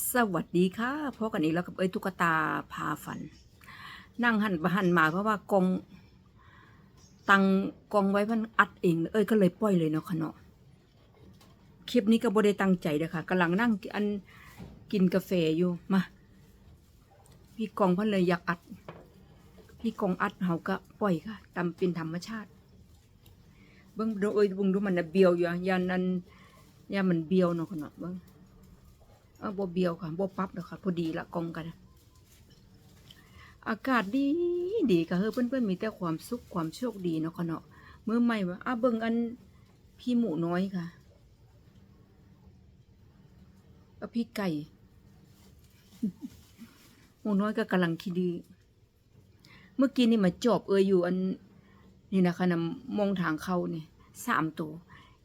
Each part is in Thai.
สวัสดีค่ะพบกันอีกแล้วกับเอ้ยตุ๊กตาพาฝัน นั่งหันไปหันมาเพราะว่ากองตังกองไว้มันอัดเอง เอ้ยก็เลยปล่อยเลยเนาะค่ะเนาะคลิปนี้ก็บ่ได้ตั้งใจเลยค่ะกำลังนั่งอันกินกาแฟอยู่มาพี่กองพันเลยอยากอัด พี่กองอัดเฮาก็ปล่อยค่ะตามเป็นธรรมชาติ เบิ่งดูเอ้ยบิ่งดูมันน่ะเบียวอยู่ยานนั้นยามันเบียวเนาะค่ะเนาะเบิ่ง เออบเบียวค่ะบปรับดอกค่ะ พอดีละกองกัน อากาศดีดีค่ะเฮ้อเพื่อนๆมีแต่ความสุขความโชคดีเนาะค่ะเนาะเมื้อใหม่ว่าอะเบิ่งอันพี่หมูน้อยค่ะกับพี่ไก่ หมูน้อยก็กำลังคิดดี เมื่อกี้นี่มาจอบเอยอยู่อัน นี่นะคะนำมองทางเข้านี่สามตัว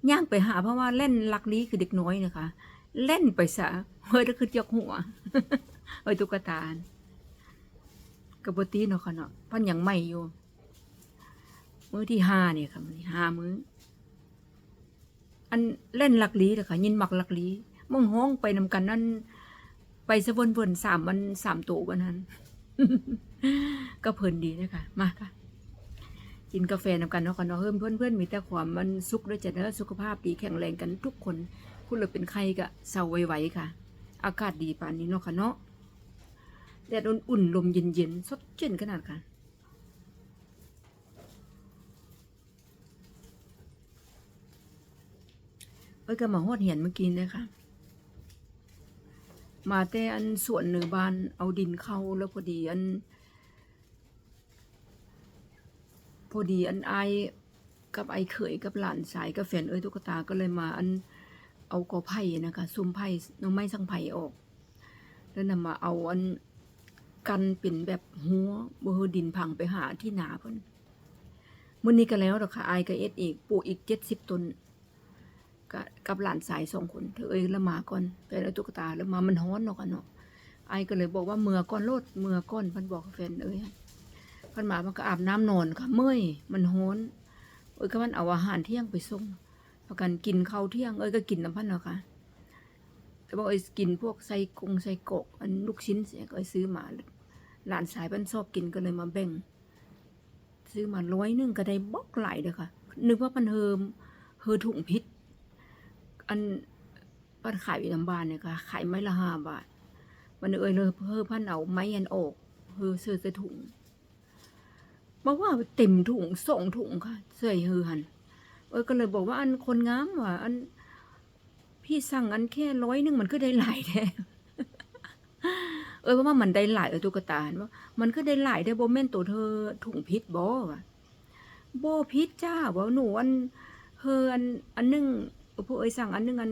ย่างไปหาเพราะว่าเล่นลักลี้คือเด็กน้อยนะคะ เล่นไปซะเฮ้ยถ้าคือจกหัวเฮ้ยตุ๊กตาลกระบตีเนาะค่ะเนาะพันยังไม่อยู่ มื้อที่ห้าเนี่ยค่ะมือห้ามื้อ อันเล่นลักลีเลยค่ะ ยินหมักลักลีมองห้องไปนำกันนั่นไปสะวนวนสามวันสามตัววันนั้น ก็เพลินดีนะคะมาค่ะกินกาแฟนำกันเนาะค่ะเนาะเพื่อนเพื่อนมีแต่ความมันสุขด้วยจะเนอะสุขภาพดีแข็งแรงกันทุกคน คุณเลยเป็นใครก็เศร้าไวๆค่ะ อากาศดีป่านนี้เนาะค่ะเนาะแดดอุ่นๆลมเย็นๆสดชื่นขนาดค่ะเอ้ยก็มาฮอดเหียนเมื่อกี้เนี่ยค่ะมาแต่อันสวนหนึ่งบ้านเอาดินเข้าแล้วพอดีอัน พอดีอันไอกับไอเขยกับหลานสายกับแฟนเอ้ยตุ๊กตาก็เลยมาอัน เอากอไผ่นะคะซุมไผ่น้องไม้สังไผ่ออก แล้วนำมาเอาอันกันเป็นแบบหัวบ่ฮือดินพังไปหาที่หนาเพิ่นมื้อนี้ก็แล้วดอกค่ะอายก็เอ็ดอีกปลูกอีก70ต้นก,กับหลานสายสองคนเธอเอ้ยละมาก่อนแฟนเอาตุ๊กตาแล้วมามันฮ้อนเนาะกันเนาะอายก็เลยบอกว่าเมื่อก่อนโลดเมื่อก่อนพิ่นบอกแฟนเอ้ยพิ่นมามันก็อาบน้ำนอนค่ะเมื่อยมันฮ้อนเอ้ยก็มันเอาอาหารเที่ยงไปส่ง พากันกินข้าวเที่ยงเอ้ยก็กินน้ำพันเนาะค่ะแต่ว่าเอ้ยกินพวกไส้กงไส้กอกอันลูกชิ้นเสียก็เอ้ยซื้อมาหลานสายมันชอบกินก็เลยมาแบ่ง ซื้อมาร้อยนึงก็ได้บอกหลายเด้อค่ะ นึกว่ามันเฮิมเฮอถุงพิษ อันปันขายอยู่ลำบานเนี่ยค่ะ ขายไม้ละห้าบาท มันเอ้ยเลยเพิ่พันเอาไม้ยันออกเฮอซื้อใส่ถุงบอกว่าเต็มถุงสองถุงค่ะ เสื้อเฮอหัน เอ้ยก็เลยบอกว่าอันคนงามว่ะอันพี่สั่งอันแค่ร้อยหนึงมันก็ได้หลายแท้เอ้ยว่ามันได้หลายเออตุ๊กตาว่ามันก็ได้หลายได้โบแม่นตัวเธอถุงพิษบ่ว่ะบ่พิษจ้าบ่หนูอันเฮออันอันนึงเออพวกเอ้ยสั่งอันนึงอัน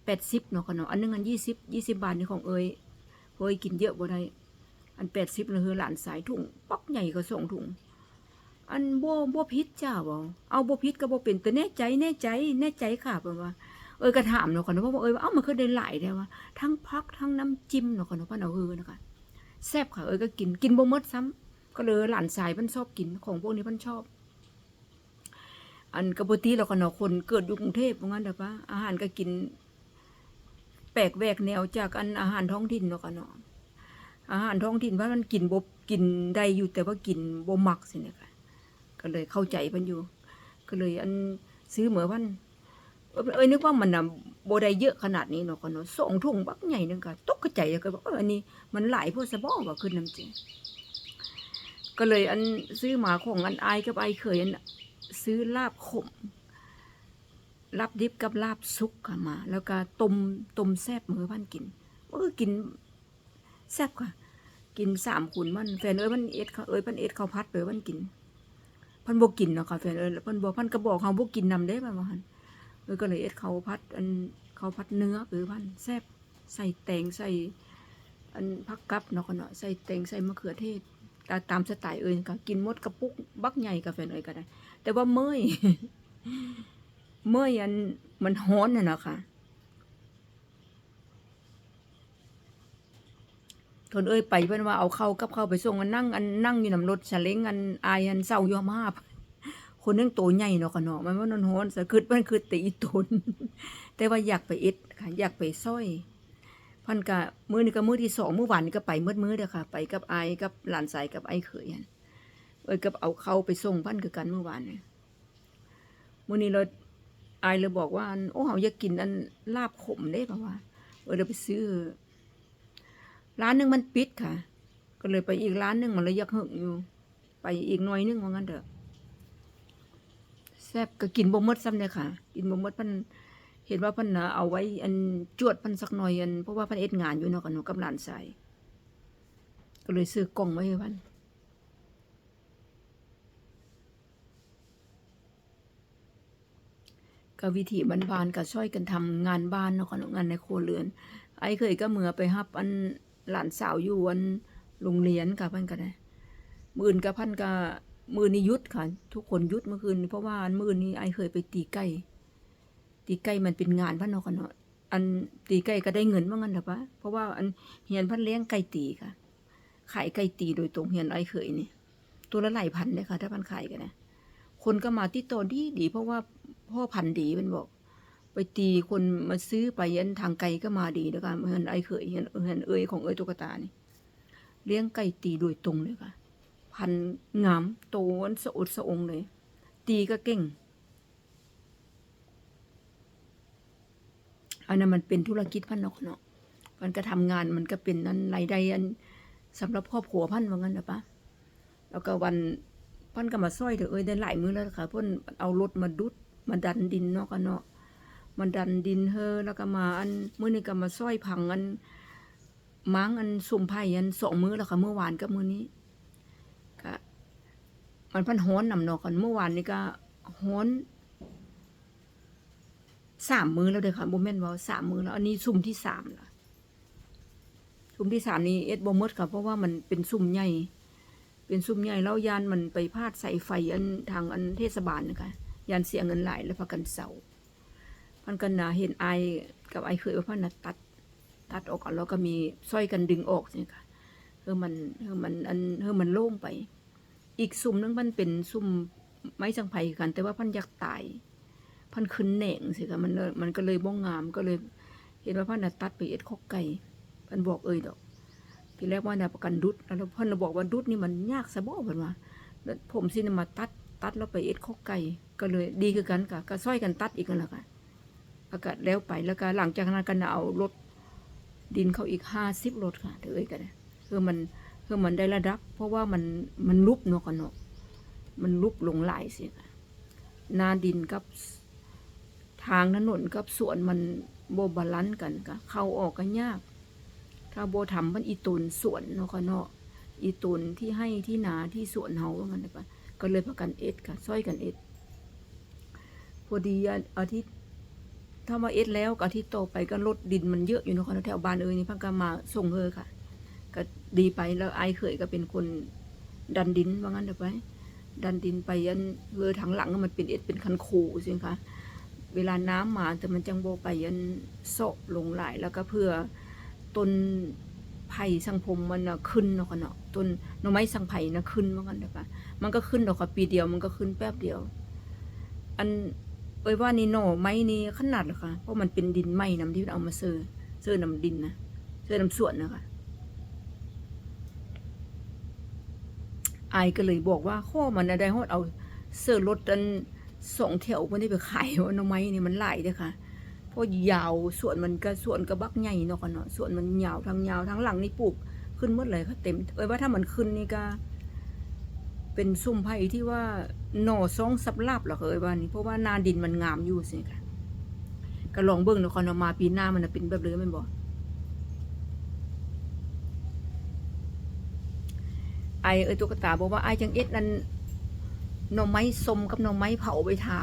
80เนาะค่ะเนาะอันนึงอัน20 20บยี่สิบบาทนี่ของเอ้ยเอ้ยกินเยอะบ่ได้อัน80เนาะเฮอหลานสายถุงปักใหญ่ก็สองถุง อันบ่บ่พิษจ้าบ่เอาบ่พิษก็บ่เป็นแต่แน่ใจแน่ใจแน่ใจค่ะเพิ่นว่าเอ้ยก็ถามเนาะค่ะเนาะว่าเอ้ยว่าเอ้ามันคือได้หลายได้ว่าทั้งพักทั้งน้ำจิ้มเนาะค่ะเนาะเพิ่นเอาเฮือนะคะแซ่บค่ะเอ้ยก็กินกินบ่หมดซ้ำก็เลยหลานสายเพิ่นชอบกินของพวกนี้เพิ่นชอบ อันกะบ่ติแล้วก็เนาะคนเกิดอยู่กรุงเทพว่างั้นเด้อปะอาหารก็กิน แปลกแหวกแนวจากอันอาหารท้องถิ่นเนาะค่ะเนาะอาหารท้องถิ่นว่ามันกินบ่กินได้อยู่แต่ว่ากินบ่มักสินี่ยค่ะ ก็เลยเข้าใจเพิ่นอยู่ ก็เลยอันซื้อเหมือพันเอ้ยเอ้ยนึกว่ามันน่ะบ่ได้เยอะขนาดนี้เนาะก็เนาะสองถุงบักใหญ่นึงก็ตกใจก็บอกเอออันนี้มันหลายพดซะบ่ว่าคือน้ำจริง ก็เลยอันซื้อมาของอันอายกับอายเคยอันซื้อลาบขมลาบดิบกับลาบสุกมา แล้วก็ต้มต้มแซบมือพันกินเออกินแซบค่ะ กินสามขุนมันแฟนเอ้ยมันเอ็ดเขาเอ้ยมันเอ็ดข้าวพัดเอ้ยมันกิน พันบ่กินเนาะค่ะแฟนเอ้ยเพันบ่เพันก็บอกเขาบ่กินนำเด้ประมาณนั้นเอ้ยก็เลยเอ็ดเขาพัดอันเขาพัดเนื้อเอ้ยพันแซบใส่แตงใส่อันผักกับเนาะค่ะเนาะใส่แตงใส่มะเขือเทศตาตามสไตล์เอ้ยก็กินมดกระปุกบักใหญ่กับแฟนเอ้ยก็ได้ แต่ว่าเมื่อยเมื่อยอันมันฮ้อนน่ะเนาะค่ะ ทนเอ้ยไปเพิ่นว่าเอาเข้ากับเข้าไปส่งอันนั่งอันนั่งอยู่นำรถซาเล้งอันอายอันเศร้ายอมาบคนนึงโตใหญ่เนาะค่ะเนาะมันว่านอนฮ้อนสะคือมันคือตีตนแต่ว่าอยากไปเอ็ดค่ะอยากไปซ้อยพันกะมือนี้ก็มือที่สองมื้อวานนี้ก็ไปมืดมื้อเด้อค่ะ ไปกับไอายกับหลานสายกับไอ้เขยหั่นเอ้ยกับเอาเข้าไปส่งพันคือกันเมื่อวานเนี่ยมื้อนี้เราไอายเลยบอกว่าโอ้เฮาอยากกินอันลาบขมเด้ป่ะว่าเออเดี๋ยวไปซื้อ ร้านหนึ่งมันปิดค่ะ ก็เลยไปอีกร้านหนึ่งมันเลยยากหึงอยู่ ไปอีกหน่อยหนึงว่างั้นเถอะแซ่บก็กินบ่มดซ้ำเนี่ยค่ะ กินบ่มดพันเห็นว่าพันน่ะเอาไว้อันจวดพันสักหน่อยอันเพราะว่าพันเอ็ดงานอยู่เนาะกับหนูกับหลานชายก็เลยซื้อกล่องไว้ให้พันก็วิธีบ้านๆก็ช่วยกันทำงานบ้านเนาะค่ะเนงานในครัวเรือน ไอ้เคยก็เมือไปฮับอัน หลานสาวอยู่อันโรงเรียนกับพันก็ได้มื่นกับพันกับมือนี้หยุดค่ะ ทุกคนหยุดเมื่อคืนเพราะว่ามือนี้ไอเคยไปตีไก่ตีไก่มันเป็นงานพันเนาะกันเนาะอันตีไก่ก็ได้เงินว่างั้นเถอปะเพราะว่าอันเฮียนพันเลี้ยงไก่ตีค่ะขายไก่ตีโดยตรงเฮียนไอเคยนี่ตัวละหลายพันเลยค่ะ ถ้าพันขายกันนะคนก็มาที่ตอดีดีเพราะว่าพ่อพันดีมันบอก ไปตีคนมาซื้อไปยันทางไกลก็มาดีแล้วกันเฮียนไอเคยเฮียนเฮียนเอยของเอยตุ๊กตานี่เลี้ยงไก่ตีโดยตรงเลยค่ะ พันงามโตนสะอดสะองเลย ตีก็เก่งอันนั้นมันเป็นธุรกิจพันนาะเนาะมันก็ทำงานมันก็เป็นอันรายได้อันสำหรับครอบครัวพันว่างั้นนะปะแล้วก็วันพันก็มาซ้อยเถอะเอ้ยได้หลายมื้อแล้วค่ะพิ่นเอารถมาดุดมาดันดินนาะกันเนาะ มันดันดินเฮอแล้วก็มาอันมื้อนี้ก็มาซ้อยพังอันม้งอันสุ่มไผ่อันสองมื้อแล้วค่ะเมื่อวานกับมื้อนี้ก็มันพันฮ้อนนำเนอกันเมื่อวานนี้ก็ฮ้อนสามมือแล้วเด้อค่ะบ่แม่นว่าสามมือแล้ว อันนี้ซุ่มที่สามละซุ่มที่สามนี้เอ็ดบ่หมดค่ะเพราะว่ามันเป็นซุ่มใหญ่ เป็นซุ่มใหญ่แล้วยานมันไปพาดใส่ไฟอันทางอันเทศบาลนะคะยานเสียเงินหลายแล้วพากันเสา พันกันนาเห็นไอกับไอเคยว่าพันนะตัด ตัดออกก่อนแล้วก็มีสร้อยกันดึงออกนี่ค่ะเออมันเออมันอันเออมันโล่งไป อีกซุ่มนึงมันเป็นซุ่มไม้สังไผ่กัน แต่ว่าพันอยากตาย พันขึ้นแหน่งสิค่ะมันมันก็เลยบ้องงามก็เลย เห็นว่าพันนะตัดไปเอ็ดข้อไก่พันบอกเอ่ยดอกทีแรกว่านะประกันดุดแล้วพันน่ะบอกว่าดุดนี่มันยากซะบ่เพิ่นว่าผมสินมาตัดตัดแล้วไปเอ็ดข้อไก่ก็เลยดีคือกันค่ะก็ซ้อยกันตัดอีกนั่นละค่ะ อากาศแล้วไปแล้วก็หลังจากนั้นก็นเอารถดินเขาอีกห้าสิบรถค่ะเถอเอ้ยกันคือมันคือมันได้ระดับ เพราะว่ามันมันลุบเนาะกันเนาะมันลุบลงหลายสิค่ะนาดินกับทางถนนกับสวนมันโบบาลันกันก็เข้าออกกันยาก ถ้าโบทำมันอีตุนสวนเนาะค่ะเนาะอีตุนที่ให้ที่นาที่สวนเฮาว่างั้นก็เลยประกันเอ็ดค่ะซ้อยกันเอ็ด พอดีอาทิตย์ ถ้ามาเอ็ดแล้วก็ทิตย์ต่อไปก็ลดดินมันเยอะอยู่นะค่ะแถวบ้านเอ้ยนี่พังก็มาส่งเฮอค่ะ ก็ดีไปแล้วไอ้เคยก็เป็นคนดันดินว่างั้นเถอะไป ดันดินไปยันเรือทางหลังมันเป็นเอ็ดเป็นคันคูสิคะเวลาน้ำมาแต่มันจังโบไปยันโซะลงไหลายแล้วก็เพื่อต้นไผ่สังพมมันน่ะขึ้นเนาะค่ะเนาะต้นหน่อไม้สังไผ่นะขึ้นว่างั้นเถอะปะมันก็ขึ้นดอกค่ะปีเดียวมันก็ขึ้นแป๊บเดียว อัน เอ้ยว่านี่หน่อไม้นี่ขนาดเหรอคะเพราะมันเป็นดินไม้นำที่เอามาเซอร์เซอร์นำดินนะเซอร์นำส่วนนะคะไอายก็เลยบอกว่าข้อมันได้ฮอดเอาเสื้อรถอันสองแถวมันได้ไปขายว่าน่อไม้นี่มันไหลเด้ค่ะเพราะยาวส่วนมันก็ส่วนกระบักใหญ่เนาะกันเนาะส่วนมันยาวทั้งยาวทั้งหลังนี่ปลูกขึ้นหมดเลยค่ะเต็มเอ้ยว่าถ้ามันขึ้นนี่ก็ เป็นซุ่มไผ่ที่ว่าหน่อซองสับลาบเหรอเคยว่านี่เพราะว่านาดินมันงามอยู่สิค่ะก็ลองเบิ้งเนาะค่ะเนาะมาปีหน้ามันน่ะเป็นแบบเลยแม่นบ่ไอเออตุ๊กตาบอกว่าไอจังเอ็ดนั้นหน่อไม้ส้มกับหน่อไม้เผาไปทา